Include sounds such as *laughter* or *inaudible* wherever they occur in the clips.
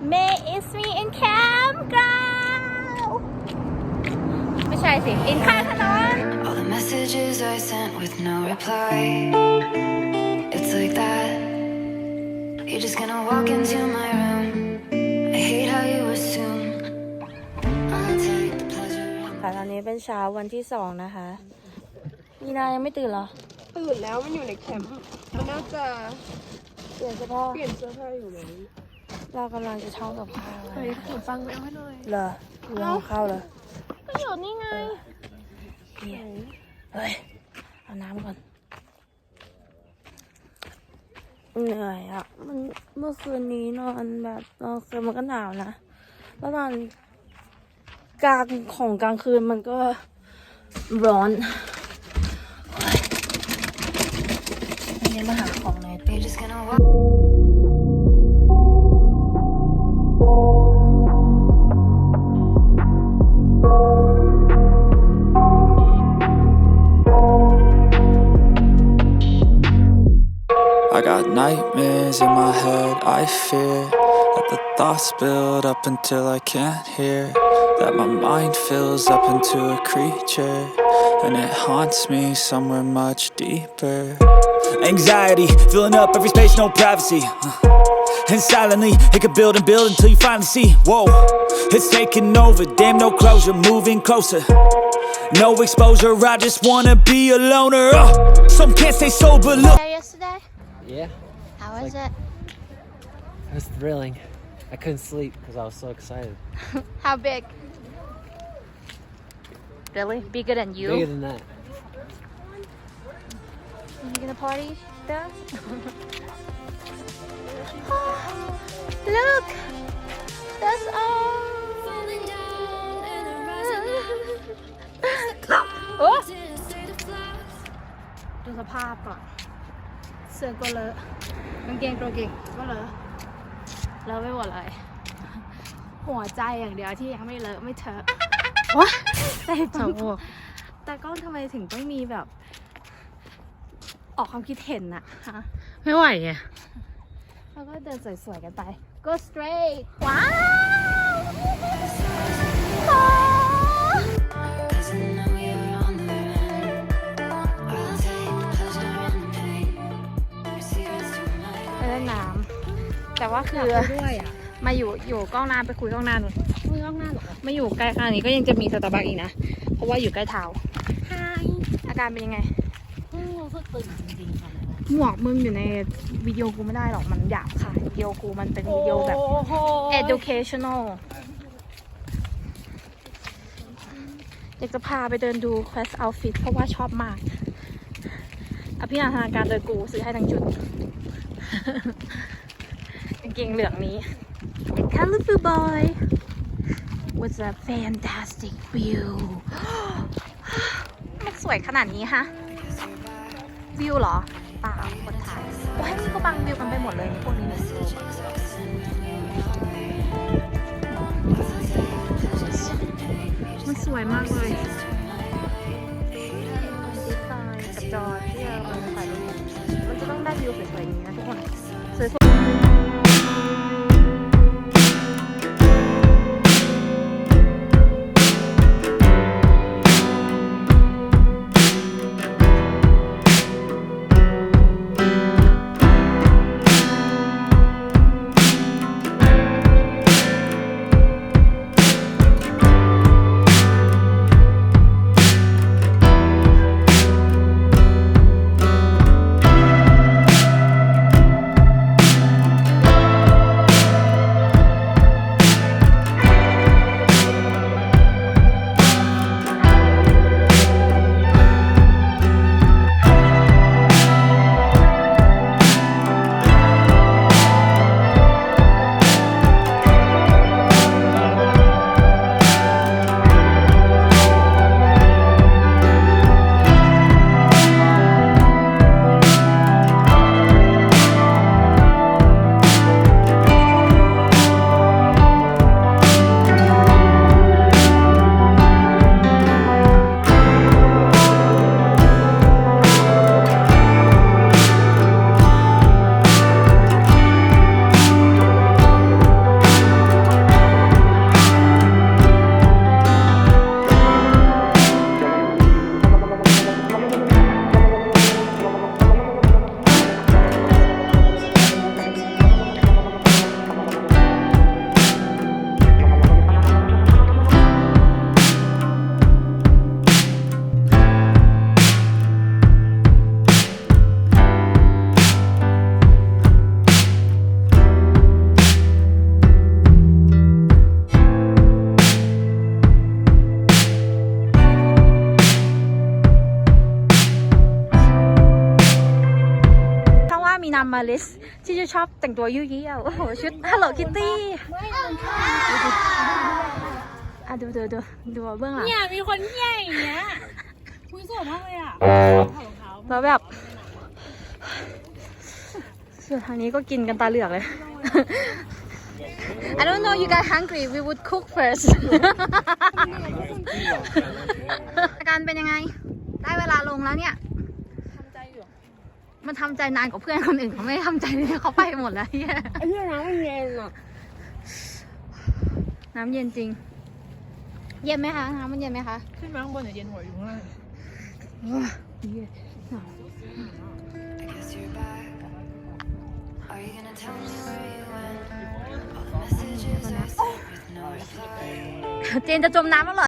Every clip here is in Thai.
May is me in campground ไม่ใช่สิ in ข้างถนน All the messages I sent with no reply. It's like that. You're just gonna walk into my room. I hate how you assume. I'll take the pleasure. ค่ะตอนนี้เป็นเช้าวันที่สองนะคะ มีนายังไม่ตื่นเหรอ ตื่นแล้วมันอยู่ในแคมป์มันน่าจะเปลี่ยนเสื้อผ้าเปลี่ยนเสื้อผ้าอยู่ไหม เรากำลังจะท่องกับข้าวเฮ้ยขนมปังไปเอาให้หน่อยเหรอเรื่องข้าวเหรอก็อยู่นี่ไงเนี่ยเฮ้ย เอาน้ำก่อน เหนื่อยอะ มันเมื่อคืนนี้นอนแบบนอนคืนมันก็หนาวนะ แล้วตอนกลางของกลางคืนมันก็ร้อนโอ๊ยอันนี้มาหาของในตู้ I got nightmares in my head, I fear that the thoughts build up until I can't hear. That my mind fills up into a creature, and it haunts me somewhere much deeper. Anxiety filling up every space, no privacy. And silently, it could build and build until you finally see. Whoa, it's taking over, damn, no closure, moving closer. No exposure, I just wanna be a loner. Uh, some can't stay sober, look. yesterday Yeah, how was it it was thrilling. I couldn't sleep because I was so excited. *laughs* how big really bigger than you Bigger than that. Are you gonna party there *laughs* look that's all โอ้ดูสภาพก่อน เสื้อก็เลอะกางเกงตัวเก่งก็เลอะเลอะไปหมดเลย หัวใจอย่างเดียวที่ยังไม่เลอะไม่เถอะวะใจปังแต่กล้องทำไมถึงต้องมีแบบ ออกความคิดเห็นอะฮะไม่ไหวไง แล้วก็เดินสวยๆกันไป go straight ว้าวโอ้ Cause I know you're on the run. I'll take the pleasure and pain. Your secrets to my ไปเล่นน้ำแต่ว่าคือ ด้วยอะมาอยู่อยู่กล้องหน้าไปคุยกล้องหน้าหนูนมือกล้องหน้าหรอมาอยู่ใกล้ขนาดนี้ก็ยังจะมีสตาร์บัคอีกนะ เพราะว่าอยู่ใกล้เท้าอาการเป็นยังไงรู้สึกตื่นจริงๆค่ะ หมวกมึงอยู่ในวิดีโอกูไม่ได้หรอกมันหยาบค่ะวิดีโอกูมันเป็นวิดีโอแบบ educational อยากจะพาไปเดินดู Quest Outfit เพราะว่าชอบมาก อภินันทนาการโดยกูซื้อให้ทั้งชุดกางเกงเหลืองนี้ The Colorful Boy was a fantastic view มันสวยขนาดนี้ฮะ วิวเหรอ เปล่าคนถ่ายโอ้ยนี่ก็บังวิวกันไปหมดเลยนี่พวกนี้เนี่ยมันสวยมากเลย มาลิสที่จะชอบแต่งตัวยุ่ยยี่โอ้โหชุด Hello Kitty อะดูดูดูดูเบื้องหลังเนี่ยมีคนเที่ยอย่างเงี้ยคุยสวยมากเลยอะถอดรองเท้าแล้วแบบส่วนทางนี้ก็กินกันตาเหลือกเลย I don't know you guys hungry we would cook first อาการเป็นยังไง ได้เวลาลงแล้วเนี่ยทำใจอยู่ มันทำใจนานกว่าเพื่อนคนอื่นเขาไม่ได้ทำใจเลยเขาไปหมดแล้วเฮียไอ้เรื่องน้ำมันเย็นอะน้ำเย็นจริง เย็นไหมคะน้ำมันเย็นไหมคะขึ้นมาข้างบนเนี่ยเย็นหัวอยู่ข้างล่าง I guess you're back. Are you gonna tell me where you went? All the messages I sent with no reply. เจนจะจมน้ำแล้วเหรอ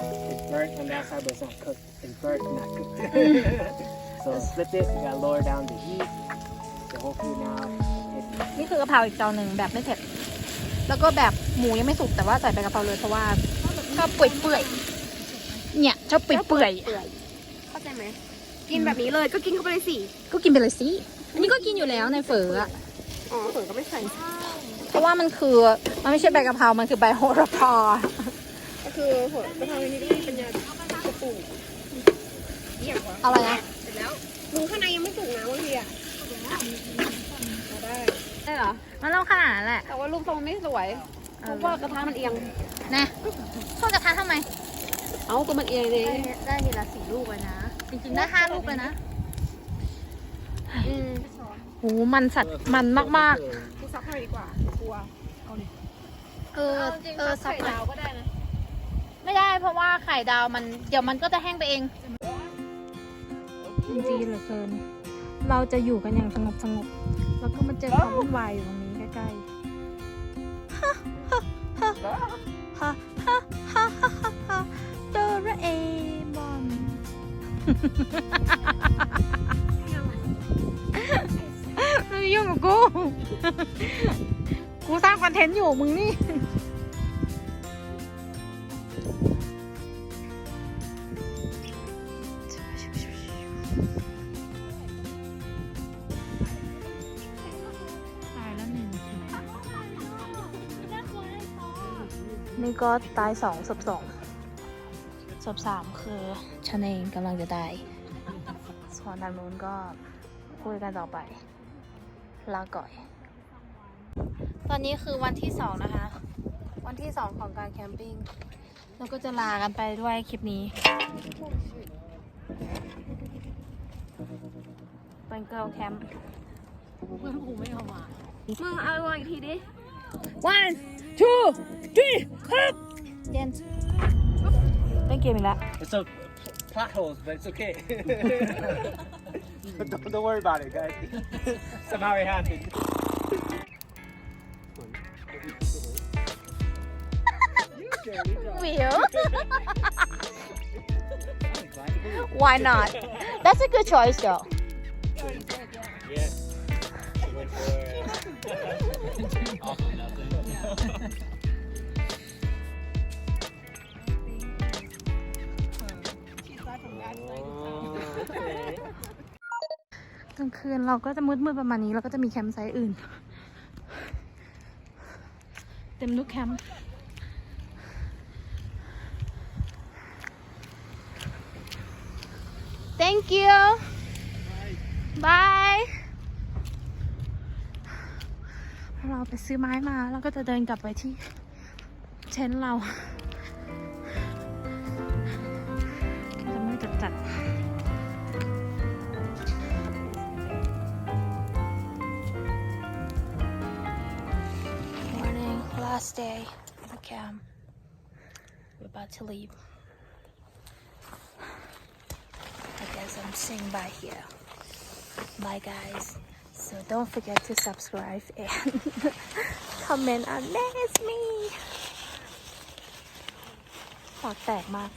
It's burnt on that side, but it's not cooked. It's burnt, not cooked. so split this. You gotta lower down the heat. So hopefully now, it's นี่คือกะเพราอีกจานหนึ่งแบบไม่เผ็ด แล้วก็แบบหมูยังไม่สุกแต่ว่าใส่ใบกะเพราเลยเพราะว่าชอบเปื่อยๆเนี่ยชอบเปื่อยเข้าใจไหม กินแบบนี้เลยก็กินเข้าไปเลยสิๆก็กินไปเลยสิอันนี้ก็กินอยู่แล้วในเฝออะอ๋อเผิ่ก็ไม่ใส่เพราะว่ามันคือมันไม่ใช่ใบกะเพรา มันคือใบโหระพา ก็คือโหดกะเพราอันนี้ก็มีปัญญาจะปลูกเยี่ยมกว่าอะไรนะเสร็จแล้วหมูข้างในยังไม่สุกนะบางทีอะเอาได้ได้เหรอมันต้องขนาดนั้นแหละแต่ว่ารูปทรงไม่สวยเพราะว่ากระทะมันเอียงนะทอดกระทะทำไม เอาตัวมันเอียงเลยได้ทีละสี่ลูกเลยนะจริงๆได้ห้าลูกเลยนะอืมโหมันสัตว์มันมากกูซักให้ดีกว่า กลัวๆเออ เออใส่สับดาวก็ได้นะ ไม่ได้เพราะว่าไข่ดาวมันเดี๋ยวมันก็จะแห้งไปเองจริงเหลือเกิน เราจะอยู่กันอย่างสงบสงบแล้วก็มาเจอความวุ่นวายอยู่ตรงนี้ใกล้ๆฮ่าฮ่าฮ่าฮ่าฮ่าฮ่าฮ่าโดราเอมอนมันยุ่งกับกู กูสร้างคอนเทนต์อยู่มึงนี่ นี่ก็ตายสองศพสองศพสามคือฉันเองกำลังจะตาย ส่วนทางนู้นก็คุยกันต่อไป ลาก่อย ตอนนี้คือวันที่สองนะคะ วันที่สองของการแคมปิ้งแล้วก็จะลากันไปด้วยคลิปนี้เป็นเกิร์ลแคมป์เพื่อนกูไม่เอามา มึงเอาวางอีกทีดิ one two three เจนเล่นเกมอีกแล้ว It's a plot holes, but it's okay. *laughs* don't, don't worry about it, guys. *laughs* Somehow it happened. *laughs* will why not that's a good choice though Yes. She went for awful nothing. กลางคืนเราก็จะมืดๆประมาณนี้ แล้วก็จะมีแคมป์ไซต์อื่น เต็มทุกแคมป์ thank you bye เราไปซื้อไม้มา แล้วก็จะเดินกลับไปที่เต็นเราจะมืดจัดๆ last day of the camp. We're about to leave. I guess I'm saying bye here. Bye, guys. So don't forget to subscribe and *laughs* comment amaze me. ปากแตกมาก